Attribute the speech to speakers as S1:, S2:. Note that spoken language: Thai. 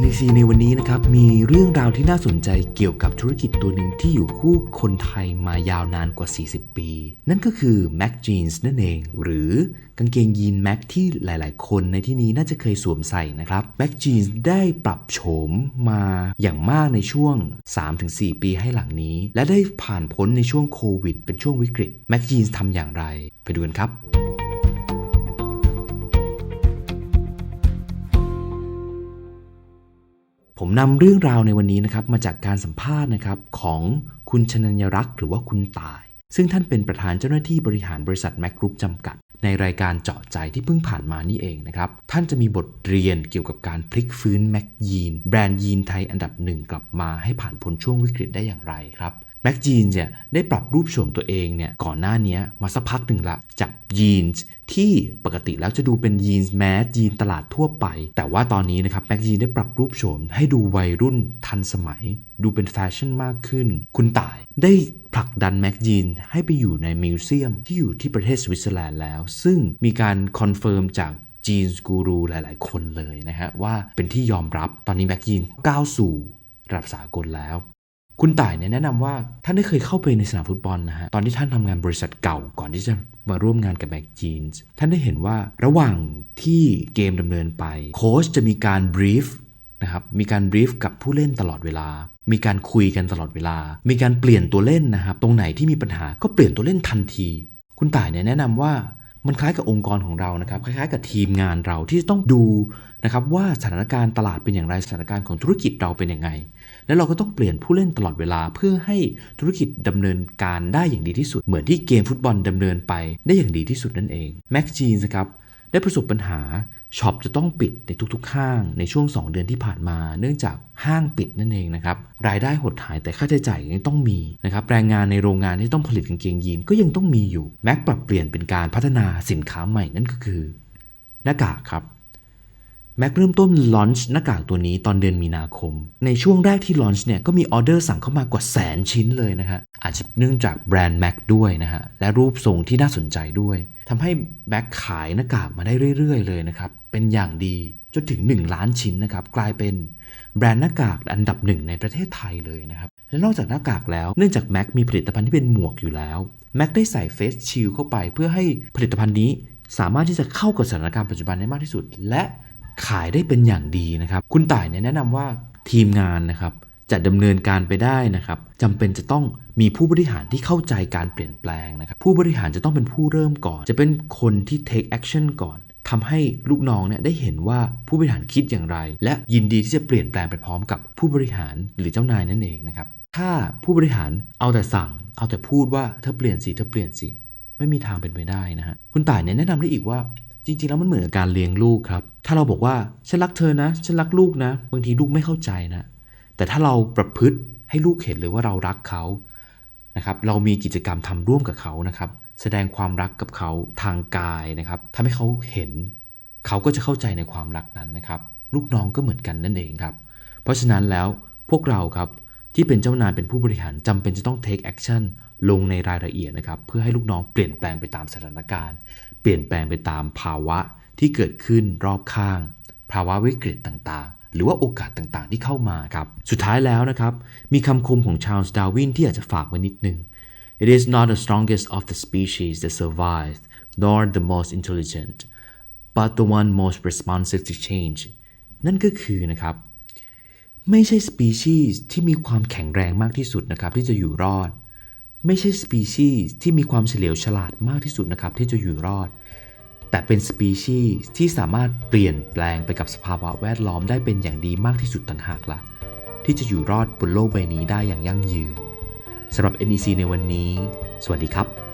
S1: NEC ในวันนี้นะครับมีเรื่องราวที่น่าสนใจเกี่ยวกับธุรกิจตัวหนึ่งที่อยู่คู่คนไทยมายาวนานกว่า 40 ปี นั่นก็คือ Mac Jeans นั่นเอง หรือกางเกงยีน Mac ที่หลายๆ คนในที่นี้น่าจะเคยสวมใส่นะครับ Mac Jeans ได้ปรับโฉมมาอย่างมากในช่วง 3-4 ปีให้หลังนี้ และได้ผ่านพ้นในช่วงโควิด เป็นช่วงวิกฤต Mac Jeans ทำอย่างไร ไปดูกันครับ ผมนำเรื่องราวในวันนี้นะครับมาจากการสัมภาษณ์นะครับของคุณชนัญรักษ์หรือว่าคุณตาย ซึ่งท่านเป็นประธานเจ้าหน้าที่บริหารบริษัทแมกกรุ๊ปจำกัด ในรายการเจาะใจที่เพิ่งผ่านมานี่เองนะครับ ท่านจะมีบทเรียนเกี่ยวกับการพลิกฟื้นแมกยีน แบรนด์ยีนไทยอันดับหนึ่งกลับมาให้ผ่านพ้นช่วงวิกฤตได้อย่างไรครับ แม็กจีนเนี่ยได้ปรับรูปโฉมตัวเองเนี่ยก่อนหน้านี้มาสักพักหนึ่งละจากยีนส์ที่ปกติแล้วจะดูเป็นยีนส์แมสยีนตลาดทั่วไป แต่ว่าตอนนี้นะครับแม็กจีนได้ปรับรูปโฉมให้ดูวัยรุ่นทันสมัย ดูเป็นแฟชั่นมากขึ้น คุณต่ายได้ผลักดันแม็กจีนให้ไปอยู่ในมิวเซียมที่อยู่ที่ประเทศสวิตเซอร์แลนด์แล้ว ซึ่งมีการคอนเฟิร์มจากจีนส์กูรูหลาย ๆ คนเลยนะฮะว่าเป็นที่ยอมรับตอนนี้แม็กจีนก้าวสู่ระดับสากลแล้ว คุณต่ายเนี่ยแนะนำว่าท่านได้เคยเข้าไปในสนามฟุตบอลนะฮะ ตอนที่ท่านทำงานบริษัทเก่าก่อนที่จะมาร่วมงานกับแม็กจีนส์ท่านได้เห็นว่าระหว่างที่เกมดำเนินไป โค้ชจะมีการบรีฟนะครับมีการบรีฟกับผู้เล่นตลอดเวลา มีการคุยกันตลอดเวลา มีการเปลี่ยนตัวเล่นนะครับ ตรงไหนที่มีปัญหาก็เปลี่ยนตัวเล่นทันที คุณต่ายเนี่ยแนะนำว่า มันคล้ายกับองค์กรของเรานะครับคล้ายๆ กับทีมงานเราที่ต้องดูนะครับว่าสถานการณ์ตลาดเป็นอย่างไรสถานการณ์ของธุรกิจเราเป็นยังไง แล้วเราก็ต้องเปลี่ยนผู้เล่นตลอดเวลาเพื่อให้ธุรกิจดำเนินการได้อย่างดีที่สุด เหมือนที่เกมฟุตบอลดำเนินไปได้อย่างดีที่สุดนั่นเองแม็กจีนนะครับ ได้ประสบปัญหาช็อปจะต้องปิดในทุกๆ ห้าง ในช่วง 2 เดือนที่ผ่านมา เนื่องจากห้างปิดนั่นเองนะครับรายได้หดหายแต่ค่าใช้จ่ายยังต้องมีนะครับแรงงานในโรงงานที่ต้องผลิตกางเกงยีนก็ยังต้องมีอยู่แม็กปรับเปลี่ยนเป็นการพัฒนาสินค้าใหม่นั่นก็คือ หน้ากากครับ แม็กเริ่มต้นลอนช์หน้ากากตัวนี้ตอนเดือนมีนาคม ในช่วงแรกที่ลอนช์เนี่ยก็มีออเดอร์สั่งเข้ามากว่าแสนชิ้นเลยนะฮะอาจจะเนื่องจากแบรนด์แม็กด้วยนะฮะและรูปทรงที่น่าสนใจด้วยทำให้แม็กขายหน้ากากมาได้เรื่อยๆ เลยนะครับ เป็นอย่างดีจนถึง 1 ล้านชิ้นนะครับกลายเป็นแบรนด์หน้ากากอันดับหนึ่งในประเทศไทยเลยนะครับและนอกจากหน้ากากแล้วเนื่องจากแม็กมีผลิตภัณฑ์ที่เป็นหมวกอยู่แล้วแม็กได้ใส่เฟสชิลเข้าไปเพื่อให้ผลิตภัณฑ์นี้สามารถที่จะเข้ากับสถานการณ์ปัจจุบันได้มากที่สุด และ ขายได้เป็นอย่างดีนะครับ คุณต่ายเนี่ยแนะนำว่าทีมงานนะครับจะดำเนินการไปได้นะครับจำเป็นจะต้องมีผู้บริหารที่เข้าใจการเปลี่ยนแปลงนะครับ ผู้บริหารจะต้องเป็นผู้เริ่มก่อน จะเป็นคนที่ take action ก่อนทำให้ลูกน้องเนี่ยได้เห็นว่าผู้บริหารคิดอย่างไร และยินดีที่จะเปลี่ยนแปลงไปพร้อมกับผู้บริหารหรือเจ้านายนั่นเองนะครับ ถ้าผู้บริหารเอาแต่สั่ง เอาแต่พูดว่าเธอเปลี่ยนสิเธอเปลี่ยนสิไม่มีทางเป็นไปได้นะฮะคุณต่ายเนี่ยแนะนำได้อีกว่า จริงๆแล้วมันเหมือนกับการเลี้ยงลูกครับ ถ้าเราบอกว่าฉันรักเธอนะ ฉันรักลูกนะ บางทีลูกไม่เข้าใจนะ แต่ถ้าเราประพฤติให้ลูกเห็นเลยว่าเรารักเขานะครับ เรามีกิจกรรมทำร่วมกับเขานะครับ แสดงความรักกับเขาทางกายนะครับทำให้เขาเห็น เขาก็จะเข้าใจในความรักนั้นนะครับ ลูกน้องก็เหมือนกันนั่นเองครับ เพราะฉะนั้นแล้วพวกเราครับที่เป็นเจ้านายเป็นผู้บริหารจำเป็นจะต้อง take action ลงในรายละเอียดนะครับ เพื่อให้ลูกน้องเปลี่ยนแปลงไปตามสถานการณ์ เปลี่ยนแปลงไปตามภาวะที่เกิดขึ้นรอบข้าง ภาวะวิกฤตต่างๆ หรือว่าโอกาสต่างๆ ที่เข้ามาครับ สุดท้ายแล้วนะครับ มีคำคมของชาร์ลส์ดาวินที่อยากจะฝากไว้นิดนึง It is not the strongest of the species that survives, nor the most intelligent but the one most responsive to change นั่นก็คือนะครับ ไม่ใช่สปีชีส์ที่มีความแข็งแรงมากที่สุดนะครับ ที่จะอยู่รอด ไม่ใช่สปีชีส์ที่มีความเฉลียวฉลาดมากที่สุดนะครับที่จะอยู่รอด แต่เป็นสปีชีส์ที่สามารถเปลี่ยนแปลงไปกับสภาวะแวดล้อมได้เป็นอย่างดีมากที่สุดต่างหากละ่ะ ที่จะอยู่รอดบนโลกใบนี้ได้อย่างยั่งยืนสำหรับ NEC ในวันนี้ สวัสดีครับ